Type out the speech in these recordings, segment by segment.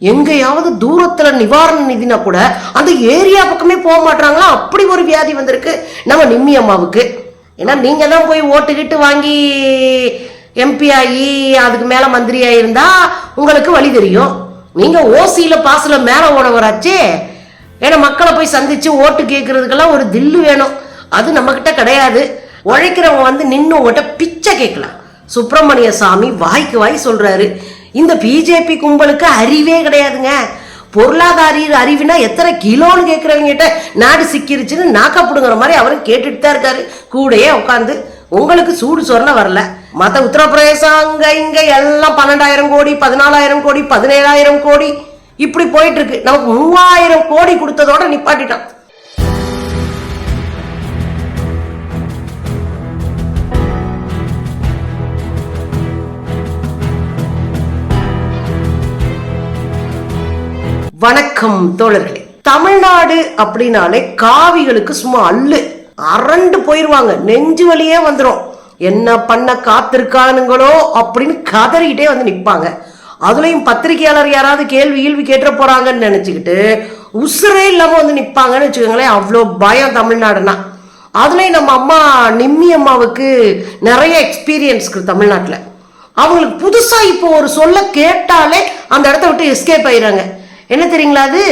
எங்கேயாவது தூரத்துல நிவாரண நிதினா கூட அந்த ஏரியா பக்கமே போக மாட்டாங்களா அப்படி ஒரு வியாதி வந்திருக்கு நம்ம நிம்மி அம்மாவுக்கு. ஏன்னா நீங்க தான் போய் ஓட்டுக்கிட்டு வாங்கி எம்பி ஆகி அதுக்கு மேல மந்திரி ஆயிருந்தா உங்களுக்கு வழி தெரியும். நீங்க ஓசியில பாசுல மேல ஓனவராச்சே. ஏன்னா மக்களை போய் சந்திச்சு ஓட்டு கேட்கறதுக்கெல்லாம் ஒரு தில்லு வேணும். அது நம்மக்கிட்ட கிடையாது. உழைக்கிறவங்க வந்து நின்று உங்கள்கிட்ட பிச்சை கேட்கலாம். சுப்பிரமணிய சாமி வாய்க்கு வாய் சொல்றாரு. இந்த பிஜேபி கும்பலுக்கு அறிவே கிடையாதுங்க. பொருளாதார அறிவுனா எத்தனை கிலோன்னு கேட்குறவங்கிட்ட நாடு சிக்கிருச்சுன்னு நாக்கப்படுங்கிற மாதிரி அவரும் கேட்டுட்டு தான் இருக்காரு. கூடயே உட்காந்து உங்களுக்கு சூடு சொரண வரல. மற்ற உத்தரப்பிரதேசம் அங்க இங்க எல்லாம் பன்னெண்டாயிரம் கோடி பதினாலாயிரம் கோடி பதினேழாயிரம் கோடி இப்படி போயிட்டு இருக்கு. நமக்கு மூவாயிரம் கோடி கொடுத்ததோட நிப்பாட்டிட்டான் வணக்கம் தோழர்களே. தமிழ்நாடு அப்படின்னாலே காவிகளுக்கு சும்மா அல்லு. அரண்டு போயிருவாங்க. நெஞ்சு வலியே வந்துடும் என்ன பண்ண காத்திருக்கானுங்களோ அப்படின்னு கதறிக்கிட்டே வந்து நிற்பாங்க அதுலயும் பத்திரிகையாளர் யாராவது கேள்வி கேள்வி கேட்டுற போறாங்கன்னு நினைச்சுக்கிட்டு உசுரே இல்லாம வந்து நிற்பாங்கன்னு வச்சுக்கோங்களேன் அவ்வளோ பயம் தமிழ்நாடுனா. அதுலயும் நம்ம அம்மா நிம்மி அம்மாவுக்கு நிறைய எக்ஸ்பீரியன்ஸ் இருக்கு தமிழ்நாட்டில். அவங்களுக்கு புதுசா இப்போ ஒரு சொல்ல கேட்டாலே அந்த இடத்த விட்டு எஸ்கேப் ஆயிடுறாங்க. என்ன தெரியுங்களா அது?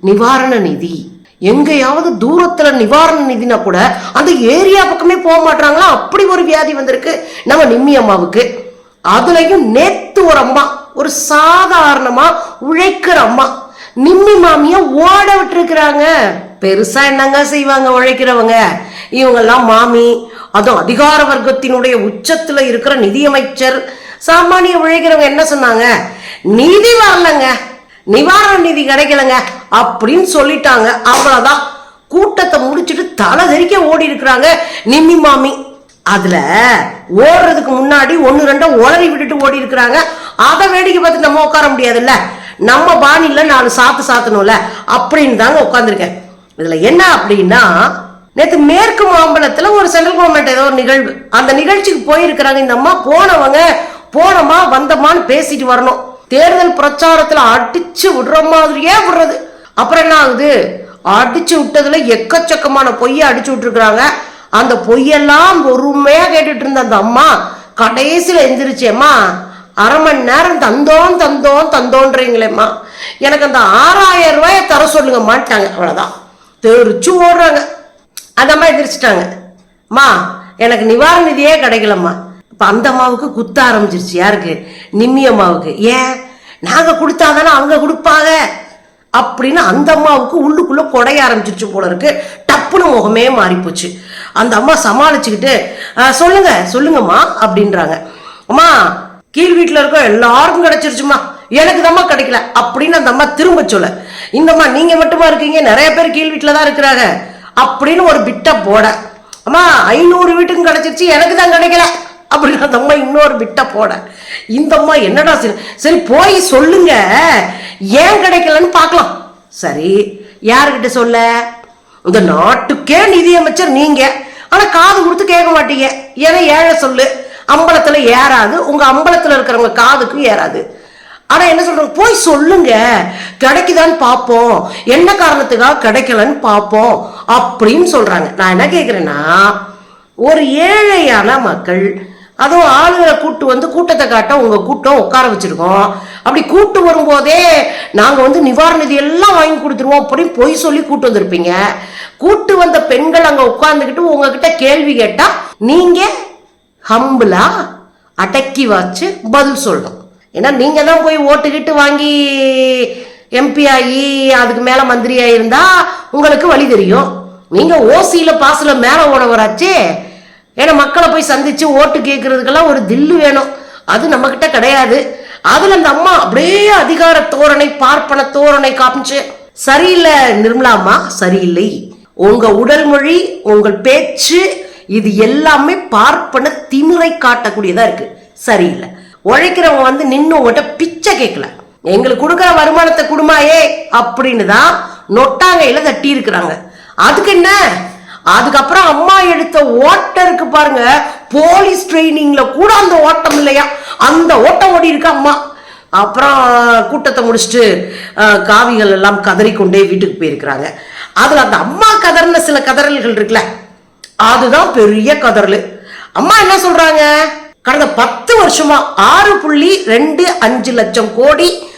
நிவாரண நிதி. எங்கேயாவது தூரத்துல நிவாரண நிதினா கூட அந்த ஏரியா பக்கமே போக மாட்டாங்களா அப்படி ஒரு வியாதி வந்திருக்கு நம்ம நிம்மி அம்மாவுக்கு. அதுலயும் நேத்து ஒரு அம்மா ஒரு சாதாரணமா உழைக்கிற அம்மா. நிம்மி மாமிய ஓட விட்டுருக்குறாங்க. பெருசா என்னங்க செய்வாங்க உழைக்கிறவங்க? இவங்கெல்லாம் மாமி அதுவும் அதிகார வர்க்கத்தினுடைய உச்சத்துல இருக்கிற நிதியமைச்சர். சாமானிய உழைக்கிறவங்க என்ன சொன்னாங்க? நீதி வரலங்க. நிவாரண நிதி கிடைக்கலங்க அப்படின்னு சொல்லிட்டாங்க. அவ்வளோதான் கூட்டத்தை முடிச்சுட்டு தலை தெரிக்க ஓடி இருக்கிறாங்க. நிம்மி மாமி அதுல ஓடுறதுக்கு முன்னாடி ஒன்று ரெண்டா உளறி விட்டுட்டு ஓடி இருக்கிறாங்க. அதை வேடிக்கை பார்த்து நம்ம உட்கார முடியாதுல்ல? நம்ம பாணியில் நாலு சாத்து சாத்தணும்ல? அப்படின்னு தாங்க உட்காந்துருக்கேன் இதுல என்ன அப்படின்னா நேற்று மேற்கு மாம்பலத்தில் ஒரு சென்ட்ரல் கவர்மெண்ட் ஏதோ ஒரு நிகழ்வு. அந்த நிகழ்ச்சிக்கு போயிருக்கிறாங்க. இந்த அம்மா போனவங்க போனோமா வந்தோமான்னு பேசிட்டு வரணும். தேர்தல் பிரச்சாரத்துல அடிச்சு விடுற மாதிரியே விடுறது. அப்புறம் என்ன ஆகுது? அடிச்சு விட்டதுல எக்கச்சக்கமான பொய்யை அடிச்சு விட்டுருக்காங்க அந்த பொய்யெல்லாம் பொறுமையா கேட்டுட்டு இருந்த அந்த அம்மா கடைசியில எந்திரிச்சேம்மா அரை மணி நேரம் தந்தோம் தந்தோம் தந்தோன்றீங்களேம்மா. எனக்கு அந்த ஆறாயிரம் ரூபாய தர சொல்லுங்க மாட்டாங்க அவ்வளவுதான். தெரிச்சு ஓடுறாங்க. அந்த அம்மா எந்திரிச்சிட்டாங்க. அம்மா எனக்கு நிவாரண நிதியே கிடைக்கலம்மா. இப்போ அந்த அம்மாவுக்கு குத்த ஆரம்பிச்சிருச்சு. யாருக்கு? நிம்மி அம்மாவுக்கு. ஏன்? நாங்கள் கொடுத்தாதானே அவங்க கொடுப்பாங்க. அப்படின்னு அந்த அம்மாவுக்கு உள்ளுக்குள்ளே குடைய ஆரம்பிச்சிருச்சு போல இருக்கு. டப்புன்னு முகமே மாறிப்போச்சு. அந்த அம்மா சமாளிச்சுக்கிட்டு சொல்லுங்க சொல்லுங்கம்மா அப்படின்றாங்க. அம்மா கீழ் வீட்டில் இருக்க எல்லாருக்கும் கிடைச்சிருச்சுமா எனக்கு தாம்மா கிடைக்கல அப்படின்னு அந்த அம்மா திரும்ப சொல்ல. இந்தம்மா நீங்கள் மட்டுமா இருக்கீங்க. நிறைய பேர் கீழ் வீட்டில் தான் இருக்கிறாங்க. அப்படின்னு ஒரு பிட்டை போட. அம்மா ஐநூறு வீட்டுக்கும் கிடைச்சிருச்சு. எனக்கு தான் கிடைக்கல. அப்படின்னு அந்த அம்மா இன்னொரு விட்ட போட. இந்த அம்மா என்னடா சரி சரி போய் சொல்லுங்க. ஏன் கிடைக்கலன்னு பார்க்கலாம். சரி யாருக்கிட்ட சொல்ல? இந்த நாட்டுக்கே நிதியமைச்சர் நீங்க. ஆனா காது கொடுத்து கேட்க மாட்டீங்க. ஏன்னா ஏழை சொல்லு. அம்பலத்துல ஏறாது. உங்க அம்பலத்துல இருக்கிறவங்க காதுக்கு ஏறாது. ஆனா என்ன சொல்றாங்க? போய் சொல்லுங்க. கிடைக்குதான்னு பார்ப்போம். என்ன காரணத்துக்காக கிடைக்கலன்னு பார்ப்போம். அப்படின்னு சொல்றாங்க. நான் என்ன கேக்குறேன்னா ஒரு ஏழையான மக்கள் அதுவும் ஆளுங்களை கூட்டு வந்து கூட்டத்தை காட்ட உங்க கூட்டம் உட்கார வச்சிருக்கோம். அப்படி கூட்டு வரும்போதே நாங்க வந்து நிவாரண நிதி எல்லாம் வாங்கி கொடுத்துருவோம் அப்படின்னு பொய் சொல்லி கூட்டு வந்திருப்பீங்க. கூட்டு வந்த பெண்கள் அங்க உட்கார்ந்துக்கிட்டு உங்ககிட்ட கேள்வி கேட்டா நீங்க ஹம்பிளா அடக்கி வச்சு பதில் சொல்லணும். ஏன்னா நீங்க தான் போய் ஓட்டுக்கிட்டு வாங்கி எம்பி ஆகி அதுக்கு மேல மந்திரி ஆயிருந்தா உங்களுக்கு வழி தெரியும். நீங்க ஓசியில பாசுல மேல ஓனவராச்சே. ஏன்னா மக்களை போய் சந்திச்சு ஓட்டு கேட்கறதுக்கெல்லாம் ஒரு தில்லு வேணும். அது நம்ம கிட்ட கிடையாது. அதுல அந்த அம்மா அப்படியே அதிகார தோரணை பார்ப்பன தோரணை காமிச்சு சரியில்லை நிர்மலா அம்மா சரியில்லை. உங்க உடல் மொழி உங்கள் பேச்சு இது எல்லாமே பார்ப்பன திமிரை காட்டக்கூடியதா இருக்கு. சரியில்லை. உழைக்கிறவங்க வந்து நின்று உங்கள்கிட்ட பிச்சை கேட்கல எங்களுக்கு கொடுக்குற வருமானத்தை குடுமாயே அப்படின்னு தான் நொட்டாங்கையில தட்டி இருக்கிறாங்க அதுக்கு என்ன? அதுக்கப்புறம் அம்மா எடுத்த ஓட்டம் இருக்கு பாருங்க. போலீஸ் ட்ரைனிங்ல கூட அந்த ஓட்டம் இல்லையா? அந்த ஓட்டம் ஓடி இருக்கு அம்மா. அப்புறம் கூட்டத்தை முடிச்சுட்டு காவிகள் எல்லாம் கதறிக்கொண்டே வீட்டுக்கு போயிருக்கிறாங்க. அதுல அந்த அம்மா கதறின சில கதறல்கள் இருக்குல்ல? அதுதான் பெரிய கதறல். அம்மா என்ன சொல்றாங்க? கடந்த பத்து வருஷமா ஆறு புள்ளி ரெண்டு அஞ்சு லட்சம் கோடி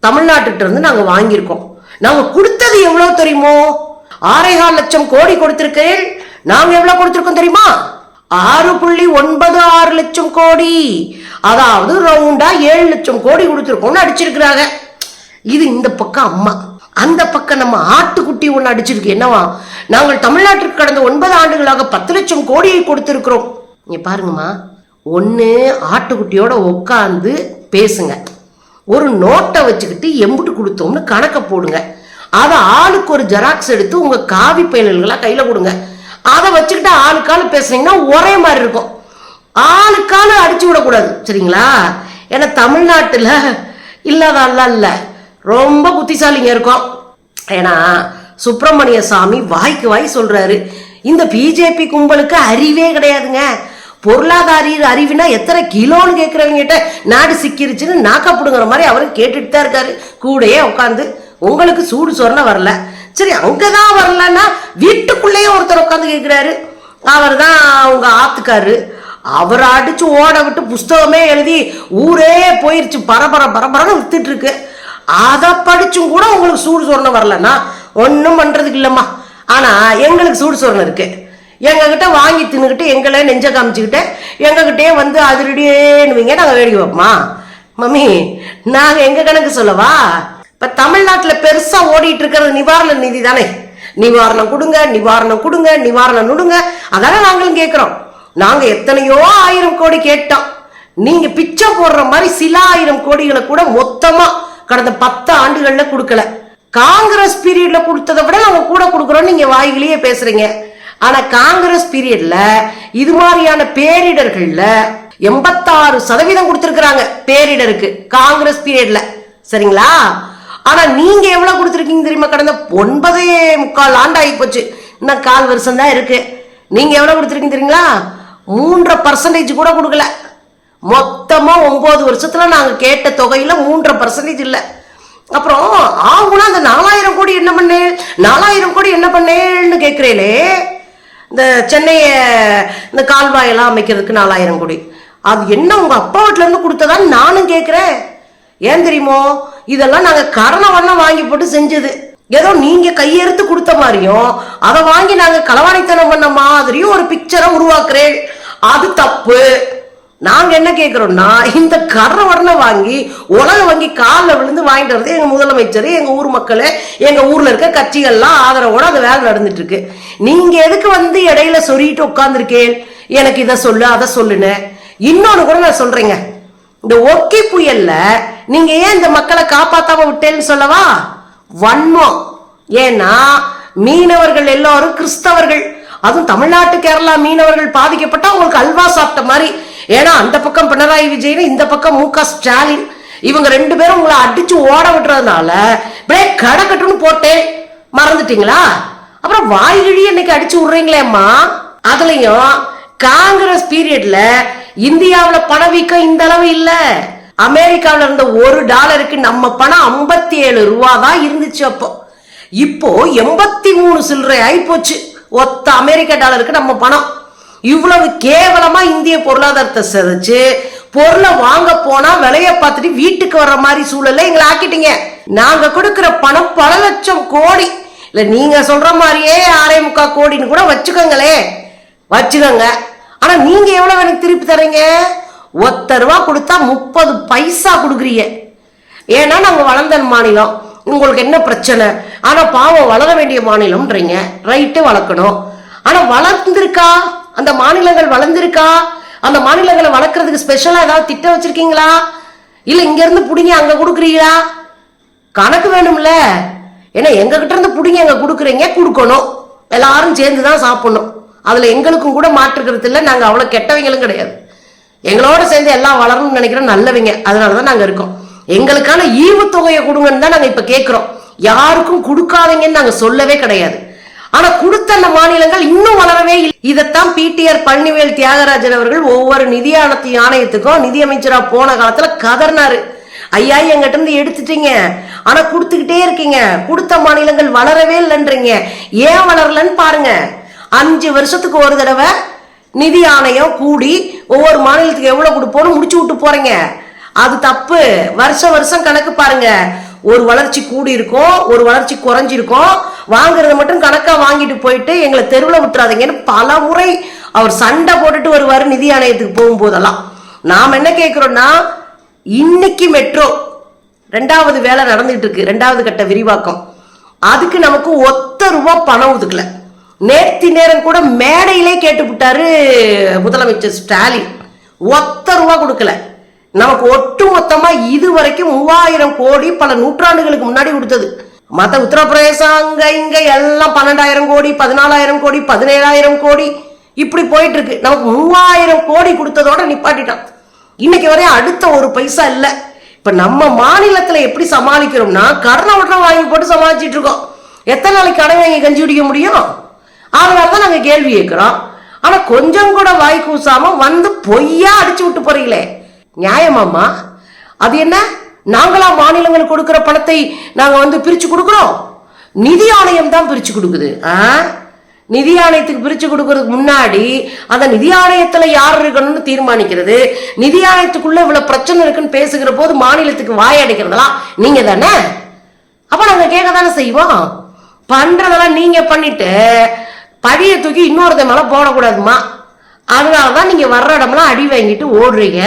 தமிழ்நாட்டுல இருந்து நாங்க வாங்கியிருக்கோம். நாங்க கொடுத்தது எவ்வளவு தெரியுமோ? ஆறேகால் லட்சம் கோடி கொடுத்திருக்கிறேன். நாங்க எவ்வளவு கொடுத்திருக்கோம் தெரியுமா? ஆறு புள்ளி ஒன்பது ஆறு லட்சம் கோடி. அதாவது ரவுண்டா ஏழு லட்சம் கோடி கொடுத்திருக்கோம்னு அடிச்சிருக்கிறாங்க. இது இந்த பக்கம் அம்மா. அந்த பக்கம் நம்ம ஆட்டுக்குட்டி ஒன்று அடிச்சிருக்கு. என்னவா? நாங்கள் தமிழ்நாட்டிற்கு கடந்த ஒன்பது ஆண்டுகளாக பத்து லட்சம் கோடியை கொடுத்திருக்கிறோம். இங்க பாருங்கம்மா. ஒன்று ஆட்டுக்குட்டியோட உட்காந்து பேசுங்க. ஒரு நோட்டை வச்சுக்கிட்டு எம்புட்டு கொடுத்தோம்னு கணக்கை போடுங்க. அதை ஆளுக்கு ஒரு ஜெராக்ஸ் எடுத்து உங்கள் காவி பயனல்களா கையில் கொடுங்க. அதை வச்சுக்கிட்டு ஆளுக்காள் பேசுனீங்கன்னா ஒரே மாதிரி இருக்கும். ஆளுக்கால அடிச்சு விடக்கூடாது சரிங்களா? ஏன்னா தமிழ்நாட்டில் இல்லாதாலாம் இல்லை. ரொம்ப புத்திசாலிங்க இருக்கும். ஏன்னா சுப்பிரமணிய சாமி வாய்க்கு வாய் சொல்கிறாரு இந்த பிஜேபி கும்பலுக்கு அறிவே கிடையாதுங்க. பொருளாதார அறிவுனா எத்தனை கிலோன்னு கேட்குறவங்கிட்ட நாடு சிக்கிருச்சுன்னு நாக்கப்படுங்கிற மாதிரி அவரும் கேட்டுட்டு தான் இருக்காரு. கூடயே உட்காந்து உங்களுக்கு சூடு சொரண வரல. சரி அங்கதான் வரலன்னா வீட்டுக்குள்ளேயே ஒருத்தர் உட்காந்து கேட்குறாரு. அவர் தான் அவங்க ஆத்துக்காரு. அவரை அடிச்சு ஓட விட்டு புஸ்தகமே எழுதி ஊரே போயிருச்சு. பரபர பரபரன்னு வித்துட்டு இருக்கு. அதை படிச்சும் கூட உங்களுக்கு சூடு சொரணை வரலன்னா ஒன்றும் பண்ணுறதுக்கு இல்லைம்மா. ஆனால் எங்களுக்கு சூடு சொரணை இருக்கு. எங்ககிட்ட வாங்கி தின்னுக்கிட்டு எங்களை நெஞ்ச காமிச்சுக்கிட்டு எங்ககிட்டயே வந்து அதிரடியேன்னுவீங்க. நாங்கள் வேடிக்கை வைப்போமா மம்மி நாங்கள் எங்கள் கணக்கு சொல்லவா? இப்ப தமிழ்நாட்டுல பெருசா ஓடிட்டு இருக்கிறது நிவாரண நிதி தானே? நிவாரணம் கொடுங்க நிவாரணம் கொடுங்க நிவாரணம் நுடுங்க. அதான நாங்களும் கேட்கிறோம். நாங்க எத்தனையோ ஆயிரம் கோடி கேட்டோம். நீங்க பிச்சை போடுற மாதிரி சில ஆயிரம் கோடிகளை கூட மொத்தமா கடந்த பத்து ஆண்டுகள்ல கொடுக்கல. காங்கிரஸ் பீரியட்ல கொடுத்ததை விட நாங்க கூட கொடுக்குறோம் நீங்க வாய்கிலேயே பேசுறீங்க. ஆனா காங்கிரஸ் பீரியட்ல இது மாதிரியான பேரிடர்கள்ல எண்பத்தாறு சதவீதம் கொடுத்திருக்கிறாங்க பேரிடருக்கு காங்கிரஸ் பீரியட்ல. சரிங்களா? ஆனா நீங்க எவ்வளவு கொடுத்துருக்கீங்க தெரியுமா? கடந்த ஒன்பதே முக்கால் ஆண்டு ஆகி போச்சு. இன்னும் கால் வருஷம் தான் இருக்கு. நீங்க எவ்வளவு கொடுத்துருக்கீங்க தெரியுங்களா? மூன்றரை பர்சன்டேஜ் கூட கொடுக்கல. மொத்தமா ஒன்பது வருஷத்துல நாங்க கேட்ட தொகையில மூன்றரை பர்சன்டேஜ் இல்ல. அப்புறம் ஆகுனா அந்த நாலாயிரம் கோடி என்ன பண்ணேன் நாலாயிரம் கோடி என்ன பண்ணேன்னு கேட்கிறேனே இந்த சென்னையை இந்த கால்வாயெல்லாம் அமைக்கிறதுக்கு நாலாயிரம் கோடி. அது என்ன உங்க அப்பா வீட்டுல இருந்து கொடுத்ததான்னு நானும் கேட்குறேன் ஏன் தெரியுமோ? இதெல்லாம் நாங்க கரண வண்ணம் வாங்கி போட்டு செஞ்சது. ஏதோ நீங்க கையெழுத்து கொடுத்த மாதிரியும் அதை வாங்கி நாங்க களவாணித்தனம் பண்ண மாதிரியும் ஒரு பிக்சரை உருவாக்குறேன். அது தப்பு. நாங்க என்ன கேக்குறோம்னா இந்த கரண வண்ணம் வாங்கி உலக வங்கி காலில் விழுந்து வாங்கிட்டு வரது எங்க முதலமைச்சர் எங்க ஊர் மக்களே எங்க ஊர்ல இருக்க கட்சிகள்லாம் ஆதரவோட அந்த வேலை நடந்துட்டு இருக்கு. நீங்க எதுக்கு வந்து இடையில சொல்லிட்டு உட்காந்துருக்கேன் எனக்கு இதை சொல்லு அதை சொல்லுன்னு. இன்னொன்னு கூட நான் சொல்றேங்க. இந்த ஒக்கி புயல்ல நீங்க ஏன் இந்த மக்களை காப்பாத்தாம விட்டேன்னு சொல்லவா? வன்மம். ஏன்னா மீனவர்கள் எல்லாரும் கிறிஸ்தவர்கள். அதுவும் தமிழ்நாட்டு கேரளா மீனவர்கள் பாதிக்கப்பட்டா உங்களுக்கு அல்வா சாப்பிட்ட மாதிரி. ஏன்னா அந்த பக்கம் பினராயி விஜயன் இந்த பக்கம் மு க ஸ்டாலின். இவங்க ரெண்டு பேரும் உங்களை அடிச்சு ஓட விட்டுறதுனால இப்படியே கடக்கட்டுன்னு போட்டேன் மறந்துட்டீங்களா? அப்புறம் வாய்கிழி இன்னைக்கு அடிச்சு விடுறீங்களேம்மா? அதுலயும் காங்கிரஸ் பீரியட்ல இந்தியாவில் பணவீக்கம் இந்த அளவு இல்ல. அமெரிக்காவில் இருந்த ஒரு டாலருக்கு நம்ம பணம் ஐம்பத்தி ஏழு ரூபா தான் இருந்துச்சு அப்போ. இப்போ எண்பத்தி மூணு சில்லறை ஆயிப்போச்சு. ஒத்த அமெரிக்க டாலருக்கு நம்ம பணம். இவ்வளவு கேவலமா இந்திய பொருளாதாரத்தை சிதைச்சு பொருளை வாங்க போனா விலைய பார்த்துட்டு வீட்டுக்கு வர்ற மாதிரி சூழல்ல எங்களை ஆக்கிட்டீங்க. நாங்க கொடுக்கிற பணம் பல லட்சம் கோடி. இல்ல நீங்க சொல்ற மாதிரியே ஆறே முக்கா கோடின்னு கூட வச்சுக்கோங்களே வச்சுக்கோங்க. ஆனா நீங்க எவ்வளவு எனக்கு திருப்பி தரீங்க ஒத்த ரூபா கொடுத்தா முப்பது பைசா கொடுக்குறீங்க. ஏன்னா நாங்க வளர்ந்த மாநிலம். உங்களுக்கு என்ன பிரச்சனை? ஆனா பாவம் வளர வேண்டிய மாநிலம்ன்றீங்க. ரைட்டு வளர்க்கணும். ஆனா வளர்ந்துருக்கா? அந்த மாநிலங்கள் வளர்ந்துருக்கா? அந்த மாநிலங்களை வளர்க்கறதுக்கு ஸ்பெஷலா ஏதாவது திட்டம் வச்சிருக்கீங்களா? இல்ல இங்க இருந்து புடிங்க அங்க கொடுக்குறீங்களா? கணக்கு வேணும்ல. ஏன்னா எங்ககிட்ட இருந்து புடிங்க அங்க கொடுக்குறீங்க கொடுக்கணும். எல்லாரும் சேர்ந்து தான் சாப்பிடணும். அதில் எங்களுக்கும் கூட மாற்றுக்கிறது இல்லை. நாங்கள் அவ்வளோ கெட்டவங்களும் கிடையாது. எங்களோட சேர்ந்து எல்லாம் வளரணும்னு நினைக்கிறோம் நல்லவங்க. அதனால தான் நாங்கள் இருக்கோம். எங்களுக்கான ஈவுத்தொகையை கொடுங்கன்னு தான் நாங்கள் இப்போ கேட்குறோம் யாருக்கும் கொடுக்காதீங்கன்னு நாங்கள் சொல்லவே கிடையாது. ஆனா கொடுத்த அந்த மாநிலங்கள் இன்னும் வளரவே இல்லை. இதைத்தான் பிடிஆர் பழனிவேல் தியாகராஜன் அவர்கள் ஒவ்வொரு நிதி ஆணைய- ஆணையத்துக்கும் நிதியமைச்சரா போன காலத்துல கதர்னாரு ஐயா எங்கிட்ட இருந்து எடுத்துட்டீங்க. ஆனா கொடுத்துக்கிட்டே இருக்கீங்க. கொடுத்த மாநிலங்கள் வளரவே இல்லைன்றீங்க. ஏன் வளரலன்னு பாருங்க. அஞ்சு வருஷத்துக்கு ஒரு தடவை நிதி ஆணையம் கூடி ஒவ்வொரு மாநிலத்துக்கு எவ்வளவு கொடுப்போம்னு முடிச்சு விட்டு போறீங்க. அது தப்பு. வருஷம் வருஷம் கணக்கு பாருங்க. ஒரு வளர்ச்சி கூடி இருக்கும் ஒரு வளர்ச்சி குறைஞ்சிருக்கும். வாங்குறத மட்டும் கணக்கா வாங்கிட்டு போயிட்டு எங்களை தெருவில் விட்டுறாதீங்கன்னு பல முறை அவர் சண்டை போட்டுட்டு வருவார் நிதி ஆணையத்துக்கு போகும்போதெல்லாம். நாம் என்ன கேட்குறோம்னா இன்னைக்கு மெட்ரோ ரெண்டாவது வேலை நடந்துட்டு இருக்கு. ரெண்டாவது கட்ட விரிவாக்கம். அதுக்கு நமக்கு ஒத்த ரூபா பணம் ஒதுக்கலை. நேர்த்தி நேரம் கூட மேடையிலே கேட்டு விட்டாரு முதலமைச்சர் ஸ்டாலின். ஒத்த ரூபா கொடுக்கல. நமக்கு ஒட்டு மொத்தமா இது வரைக்கும் மூவாயிரம் கோடி பல நூற்றாண்டுகளுக்கு முன்னாடி கொடுத்தது. மத்த உத்தரப்பிரதேசம் அங்க இங்க எல்லாம் பன்னெண்டாயிரம் கோடி பதினாலாயிரம் கோடி பதினேழாயிரம் கோடி இப்படி போயிட்டு இருக்கு நமக்கு மூவாயிரம் கோடி கொடுத்ததோட நிப்பாட்டிட்டான் இன்னைக்கு வரையும் அடுத்த ஒரு பைசா இல்ல. இப்ப நம்ம மாநிலத்துல எப்படி சமாளிக்கிறோம்னா கடனை உடனே வாங்கி போட்டு சமாளிச்சிட்டு இருக்கோம். எத்தனை நாளைக்கு கடன் வாங்கி கஞ்சி குடிக்க முடியும்? அதனால தான் நாங்கள் கேள்வி கேட்குறோம். ஆனால் கொஞ்சம் கூட வாய் கூசாம வந்து பொய்யா அடிச்சு விட்டு போறீங்களே. நியாயமாம்மா? அது என்ன? நாங்களா மாநிலங்களுக்கு கொடுக்குற பணத்தை நாங்கள் வந்து பிரிச்சு கொடுக்குறோம்? நிதி ஆணையம் தான் பிரிச்சு கொடுக்குது. ஆ? நிதி ஆணையத்துக்கு பிரிச்சு கொடுக்கறதுக்கு முன்னாடி அந்த நிதி ஆணையத்துல யார் இருக்கணும்னு தீர்மானிக்கிறது? நிதி ஆணையத்துக்குள்ள இவ்வளவு பிரச்சனை இருக்குன்னு பேசுகிற போது மாநிலத்துக்கு வாய் அடைக்கிறதெல்லாம் நீங்க தானே? அப்ப நாங்க கேட்க தானே செய்வோம்? பண்றதெல்லாம் நீங்க பண்ணிட்டு பழிய தூக்கி இன்னொருத்த மேலே போடக்கூடாதுமா. அதனாலதான் நீங்கள் வர்ற இடம்லாம் அடி வாங்கிட்டு ஓடுறீங்க.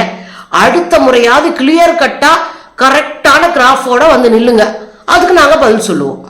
அடுத்த முறையாவது கிளியர் கட்டாக கரெக்டான கிராஃபோட வந்து நில்லுங்க. அதுக்கு நாங்கள் பதில் சொல்லுவோம்.